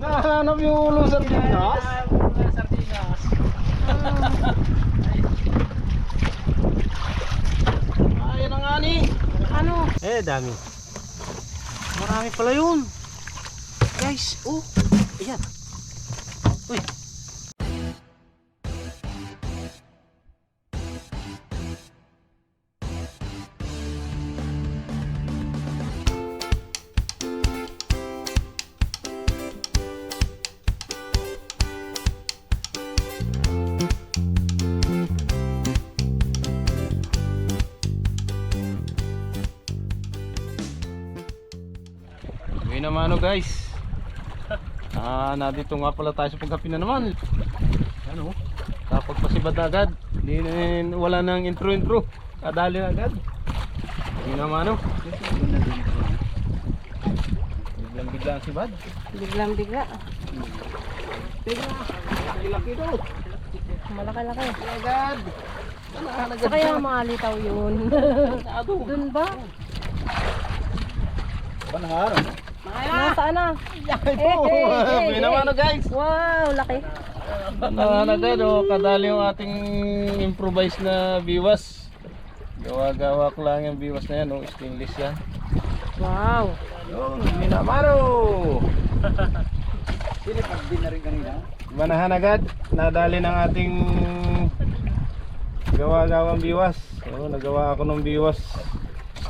Nahanap yung ulo sa Pinas. Sardinas. Ayan ang ani. Ano? Eh, dami. Marami pala yun. Guys, oh. Ayan. Uy. Uwi naman ano guys. Ah, nandito nga pala tayo sa pagkapi na naman. Ano? Kapag pasibad na agad. Di, na- wala nang intro intro. Kadali na agad. Uwi naman ano. Biglang bigla ang sibad. Biglang bigla. Laki to. Malaki-laki. Agad. Sa kaya malitaw yun. Dun ba? Banahar. Nasaan na? Ito. Uwi naman ano guys. Wow, laki. Ano na agad oh, kadali yung ating improvised na biwas. Gawa-gawa ko lang yung biwas na yan, oh, stainless yan. Wow. Yun, minamaro! Sinipag din na rin kanina. Manahan agad, nadali ng ating gawa-gawang biwas. Oh, nagawa ako ng biwas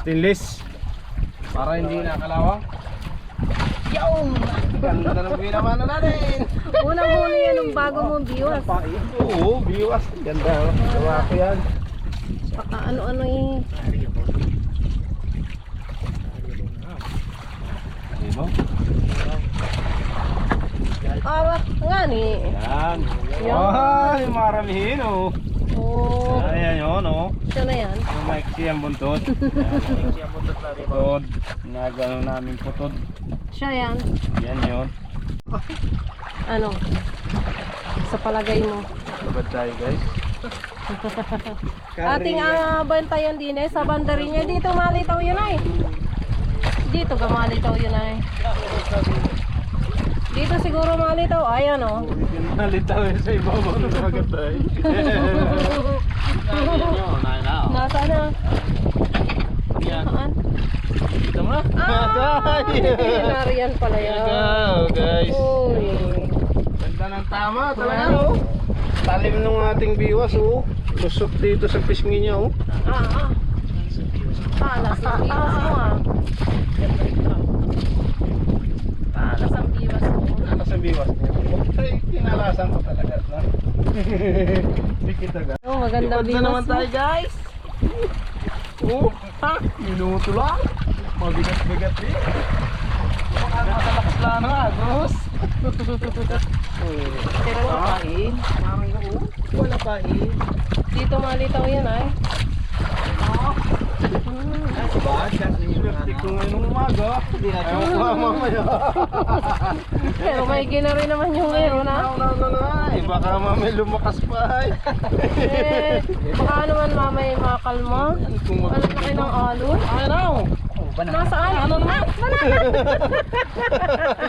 stainless para hindi nakalawang. Yung! Ganda ng binamano natin! Unang huli yan ng bago mong biwas. Oo, biwas. Ganda. oh. Gawa ko yan. Baka ano-ano eh. Diba? Ah, nga ni. Yan. Yan. Ay, maramihin oh. Oh, Ayan yun siya na yan. Yung maiksi ang buntot. Maiksi ang buntot natin. Putod. Nagano namin putod. Siya yan. Yan yun. Ano? Sa palagay mo. Labad tayo guys. Ating uh, bantayan din eh, sa bandari niya. Dito malitaw yun ay. Dito ka malitaw yun ay. Dito siguro malitaw. Ayan oh. Nalitaw yun sa ibabaw ng dagat Ay na. Saan? Kita mo na. Ah! Nariyan pala yan. go guys. Uy. Ganda ng tama talaga oh. Talim ng ating biwas oh. Lusot dito sa pisngi niya oh. Ah, ah. Talas ang biwas mo ah. Talas ang biwas mo. Ano sa biwas niya? Ay, kinalasan ko talaga na. Dikit agad. Oh, maganda Likod na biwas naman tayo guys. Oh, ha? Minuto lang. Mabigat-bigat din. Makakalakas lang na, Agos. Pero Kain. Parang oo. Wala kain. dito malitaw yan ay. Swerte ko ngayong umaga. Hindi na ito. mamaya. Pero may gina rin naman yung ngayon ha. No, no, no. Eh, baka mamaya lumakas pa ay. Eh, baka naman mamay. Kung Ano laki ng alon? Ano? Nasaan? Ano na?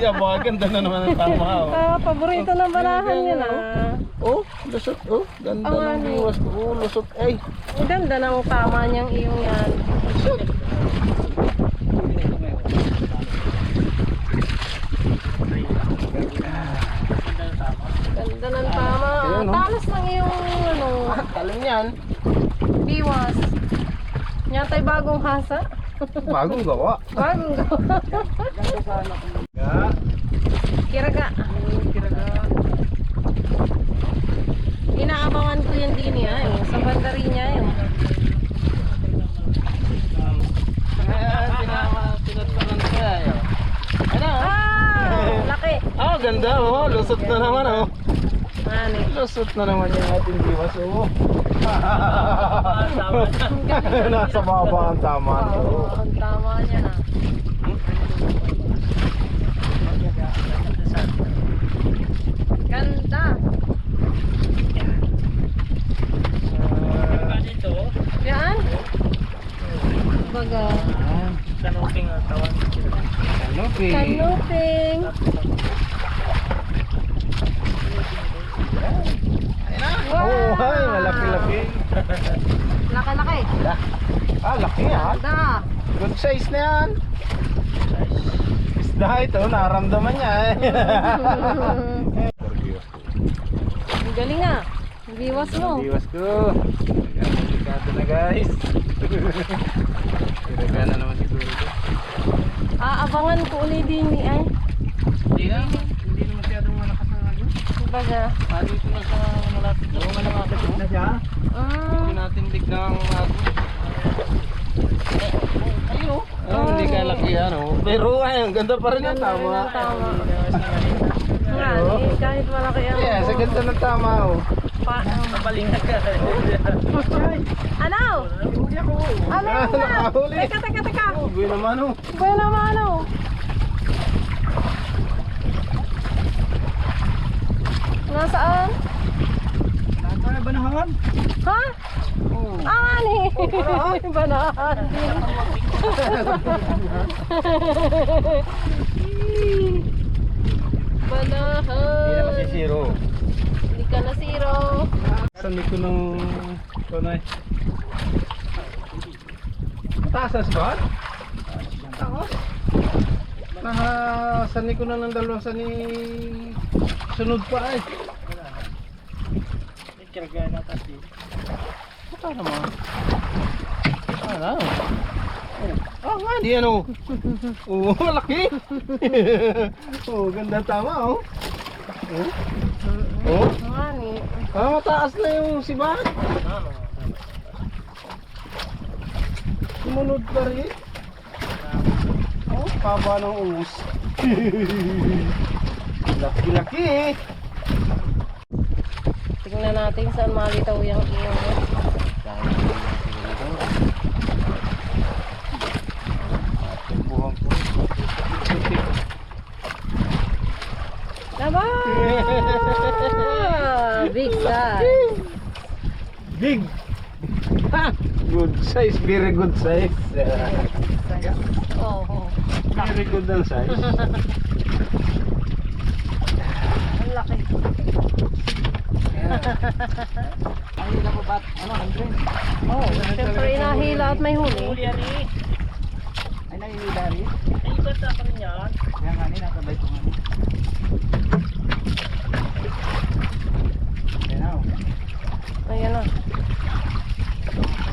Yeah, baka ganda na naman ang tama. oh. Ah, paborito ng banahan yun ah. Oh, lusot. Oh, ganda ng ano? biwas. Oh, lusot. Ay, Ang ganda ng tama niyang iyong yan. Ganda ng tama. Ayun, no? Talas ng iyong ano, talim yan. biwas. Yan tayo bagong hasa. Bagong gawa. Bagong gawa. Ya. Kiraga. Inaabangan ko yan din niya. Eh. Sa bandari niya yun. Siya. eh. Ano? Ah! Laki. Oh, ganda oh. Lusot na naman oh. Ano. Lusot na naman yung ating biwas oh. Nasa baba ang tama. Oo, ang tama niya na. Ganda. Dito. Yan. Baga. Kanuping ang tawag. Canopy. Kanuping. Oh, ay, malaki-laki. Laki-laki. Ah, laki ah. Da. Good size na yan. Isda ito, naramdaman niya eh. Ang galing ah. Ang biwas mo. Diwas ko. Guys. Tiraga na naman siguro ito. Aabangan ko ulit din ni ay. Hindi na. Hindi na masyadong malakas na agos. Kumbaga. Ah, dito na sa malapit na. Oo, malapit na siya. Mm. Hindi natin tignan ang agos. Ayun oh. Ah, hindi ka laki ano. Pero ay, ang ganda pa rin ang Ganda rin ang tama. Nga, eh, kahit malaki ang... Yeah, sa ganda ng tama oh. Pa, Kapalingan ka. ano? Ano Ah, yun na? nakahuli. Teka, teka, teka. Oh, buhay naman oh. Buhay naman ano? Nasaan? Ano ba nahangan? Ha? Oh. Ah, ani. Banahan. Banahan. Hindi na masisiro. Hindi ka na zero. Saan ko ng tunay? Taasas ba? Taas? Naka ko na ng dalawang sani sunod pa ay. Karga na kasi. Baka naman. Ano? Oh, ah nga di ano. Oo, malaki. oh, ganda tama oh. Oh. Oh. Ah, mataas na yung sibat. Sumunod pa rin. Oh, haba ng uus. Laki-laki eh. Tingnan natin saan malitaw yung iyong. Buhang ko. Tama! Big size. Big. Ha! Good size, very good size. Oh, oh. very good ang size. Ang laki. Ay, na po bat? Ano, 100? Oh, siyempre inahila at may huli. Ari. Ay, nahihila rin. Ay, iba sa pa rin yan. Kaya nga, nakabay ko nga. Ayan na.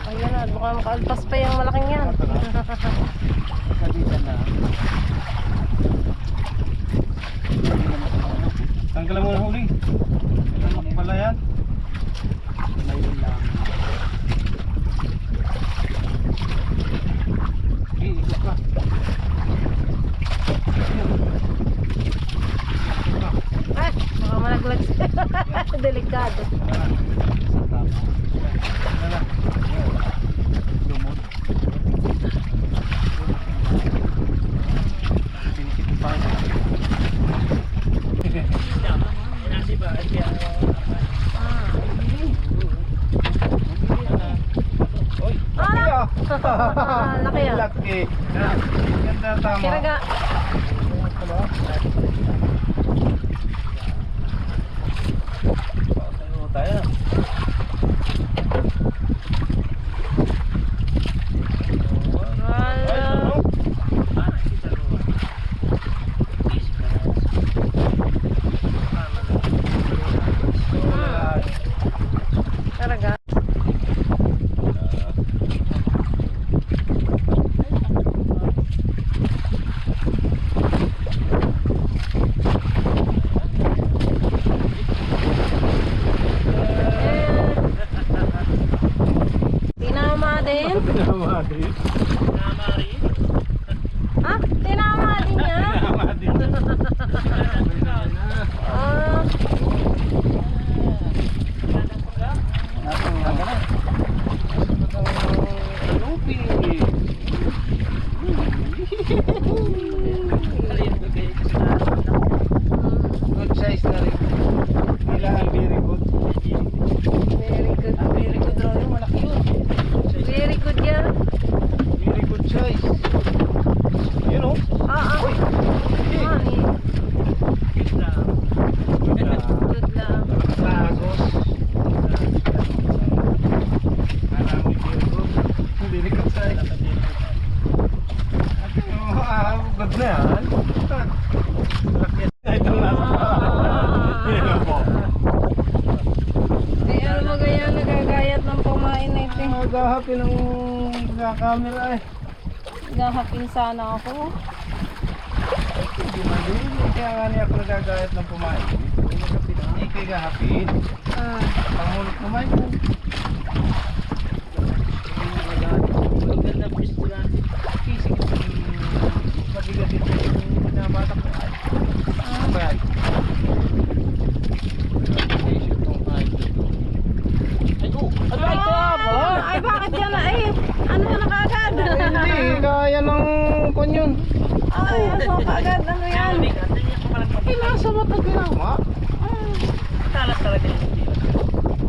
Ayan na, baka makaalpas pa yung malaking yan. Sabitan na. Tanggalan mo na huli. Ano pala yan? Mayroon lang. Eh, ikot ka. Ay, baka malaglag siya. Delikado. Sa tama. Ano Lumot. Sinisipin pa rin. Oy, laki ah. Ah, laki ah. Laki. Ganda tama. Kiraga. Tayo na yan. Ito na. Yan po. Eh, ano mo ganyan, nagagayat ng pumain na ito. Naghahapi ng camera eh. Gahapin sana ako. Hindi man din. Kaya nga niya ako nagagayat ng pumain. Hindi kayo gahapin. Ah. Pangulot naman yun. Maganda po siya. Kisig. Mabigat ito yung pinabata ko. Ay, ano ba yan? Isip kong kahit ito. Ay, oh! Ano ba ito? Ah, ay, bakit yan na? Ay, ano na kagad? Hindi, kaya ng kon yun. Ay, ano kagad? Ano yan? Eh, nasa mata ginawa. Talas talaga yung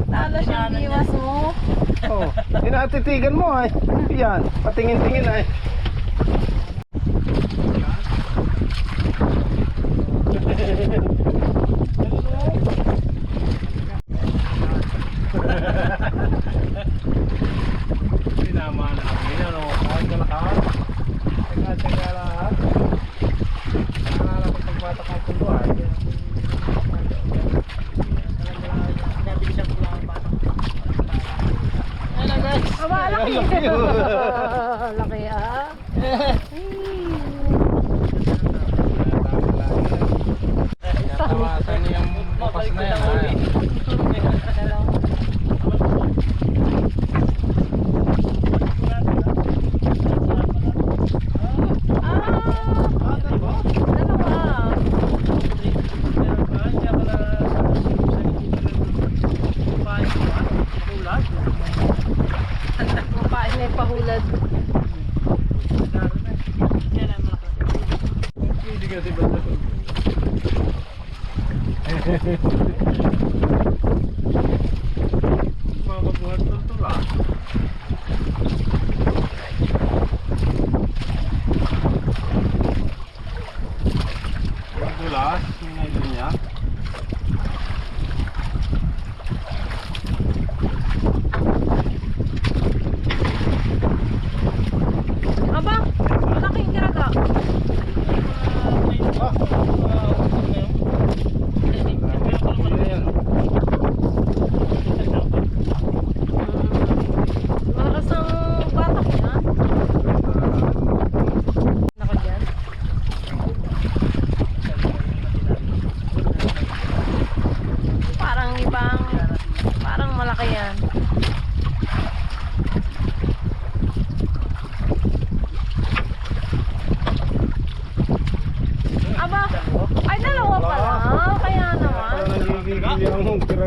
Talas yung diwas mo. Oh, tinatitigan mo ay. Yan, patingin-tingin ay.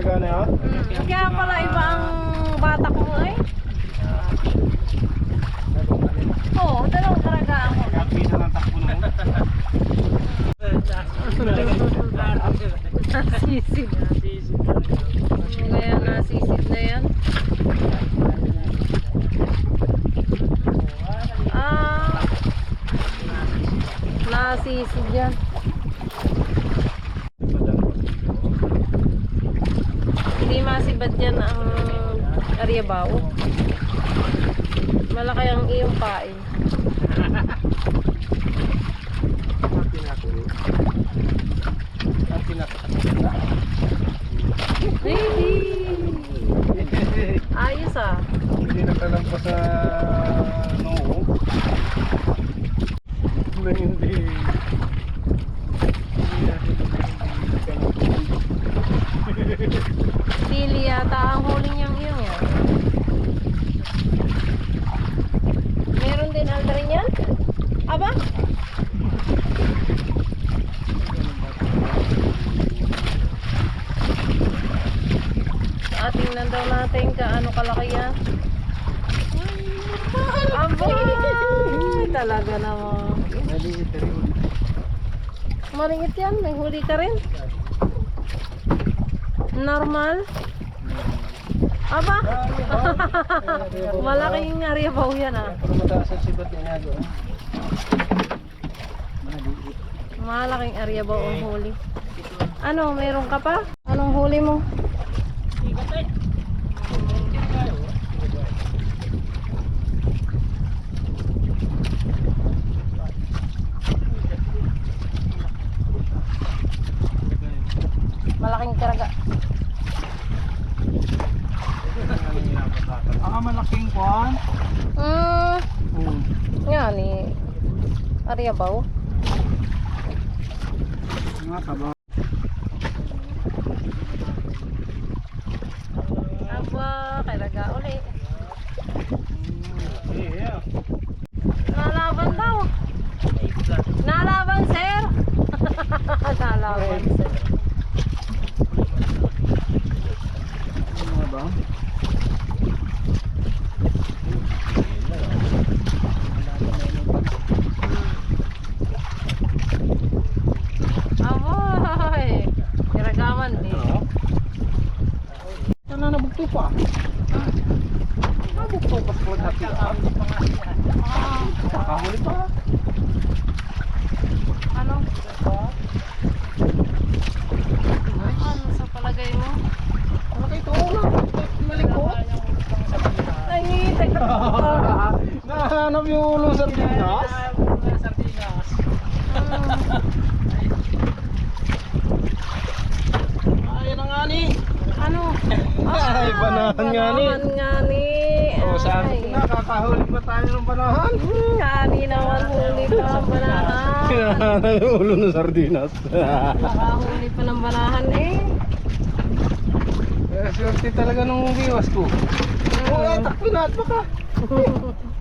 Yung tiraga na yan. Mm, Kaya pala iba ang batak mo eh. Oo, dalawang karagaan ko. Kaya pisa ng takbo mo. Nasisid. Kaya nasisid na yan. Ah, nasisid yan. Hindi masibad yan ang Aryabaw. Malaki ang iyong pain. Baby! Ayos ah. Hindi nakalampas sa noo. Na hindi. Pili yata ang huli niyang iyong yan. Meron din aldarin yan? Aba? Ah, tingnan daw natin kaano kalaki yan. Aba! Talaga naman. Maringit yan, may huli ka rin. Normal. Aba! Malaking ariabaw yan ah. Pero mataas ang sibat nga doon. Malaking ariabaw ang huli. Ano, meron ka pa? Anong huli mo? malaking kwan. Hmm. Hmm. Nga ni. Ariya ba? Nga taba. Ano bugto pa? Ah, bugto pa sa hati. Kakahuli pa. Ano? Ano sa palagay mo? Ano kayo ito? Malikot. Ay, teka. Nahanap yung ulo sa Pinas. Ay, na nga ni. Ano? Ay, banahan nga ni. Banahan nga ni. O, saan? Ay. Nakakahuli pa tayo ng banahan. Hmm, Kani naman huli pa ang banahan. Hinahanap yung ulo ng sardinas. Nakahuli pa ng banahan eh. Eh, swerte talaga nung viewers ko. Oo, oh, takbo na at baka.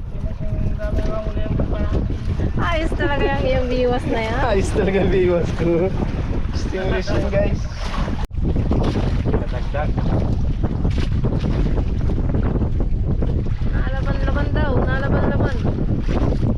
Ayos talaga yung iyong viewers na yan. Ayos talaga ang viewers ko. Stimulation guys. Katagdag. one.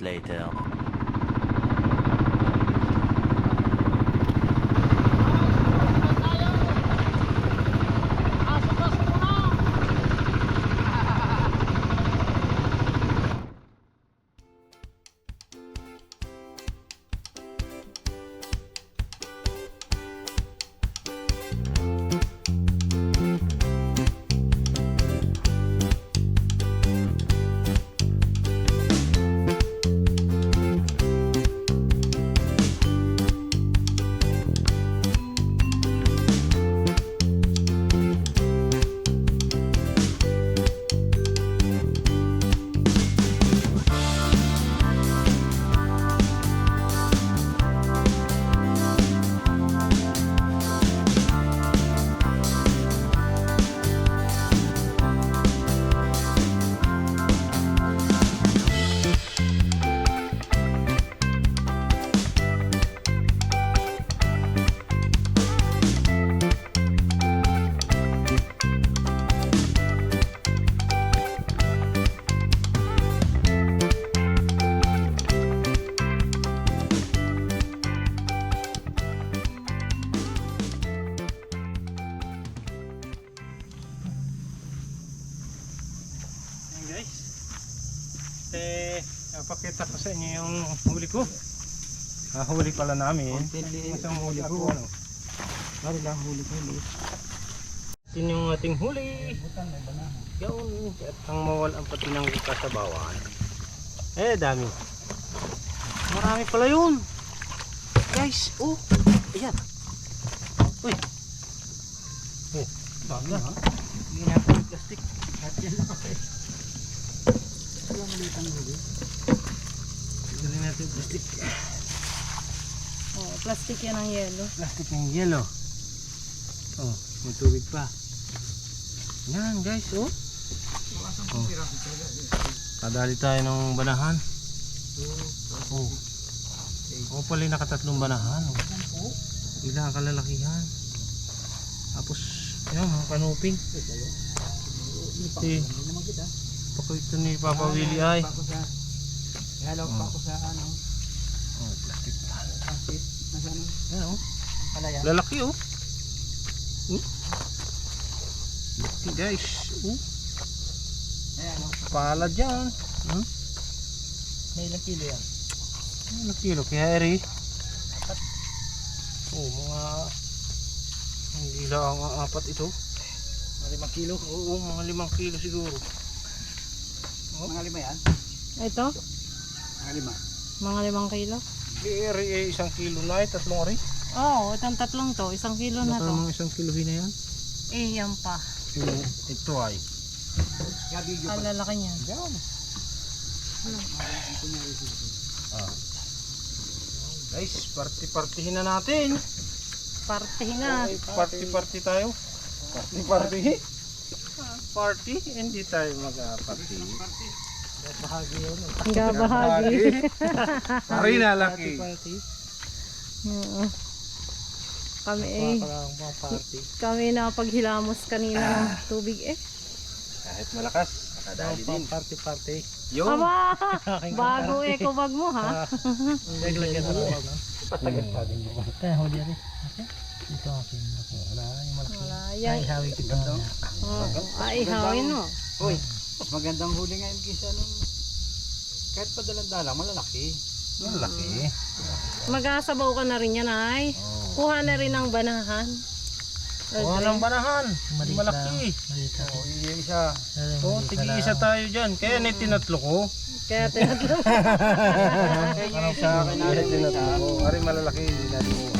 Later. Huli pala namin. Isang huli ko. Ano. Lang huli huli. Ito yung ating huli. Yun. At ang mawal ang pati ng kasabawan. Eh, dami. Marami pala yun. Guys, oh. Ayan. Uy. Oh, dami ha. Hindi natin yung plastic. At yan lang kasi. Wala maliit ang huli. Dali natin yung plastic. Oh, plastic yan ang yelo. Plastic ng yellow. Oh, may tubig pa. Yan guys, oh. oh. Kadali tayo ng banahan. Oh. Oh, pala yung nakatatlong banahan. Oh. Ilang kalalakihan. Tapos, yan, mga kanuping. Kita. pako ito ni Papa Willie ay. Pa ako sa... Ako sa ano. Oh, plastic pa. Plastic. Nasa ano? Yan, oh. Palaya. Lalaki, oh. Hmm? Laki, guys. Oh. Ayan ano. Palad yan. Hmm? May ilang kilo yan. Ano kilo? Kaya eri. Oh, mga hindi lang ang apat ito. Mga limang kilo. Oo, mga limang kilo siguro. Mga lima yan. Ito, Mga lima. mga limang kilo. Eri eh, isang kilo na eh, tatlong eri. Oo, oh, itong tatlong to, isang kilo na to. mga isang kilo na yan. Eh, yan pa. Yung ito ay. Ang lalaki niyan. Yan. Guys, party-partihin na natin. Partihin na. Party-party tayo. Party-party? Party? Hindi tayo mag-party. Bahagi yun. Hangga bahagi. Pari na laki. Party. Oo. Kami eh, party. kami na paghilamos kanina ng tubig eh. Kahit malakas, nakadali din. Party party. Yo! Aba! Bago eh, kubag mo ha. Naglagyan na lang. Patagal pa din. Kaya huli rin. Okay. Ito akin. Wala yung malaki. Wala, yan. hawi kita. Oo, Ay, ihawin mo. Uy, mas magandang huli ngayon kaysa nung kahit padalang-dalang malalaki. Malaki. Mag-asabaw ka na rin yan ay. Kuha na rin ng banahan. Oh, ng banahan. Malaki. Oh, isa. Oh, tigi-isa tayo dyan. Kaya na tinatlo ko. Kaya tinatlo. Kaya sa akin na tinatlo ko. Ari malalaki, hindi natin.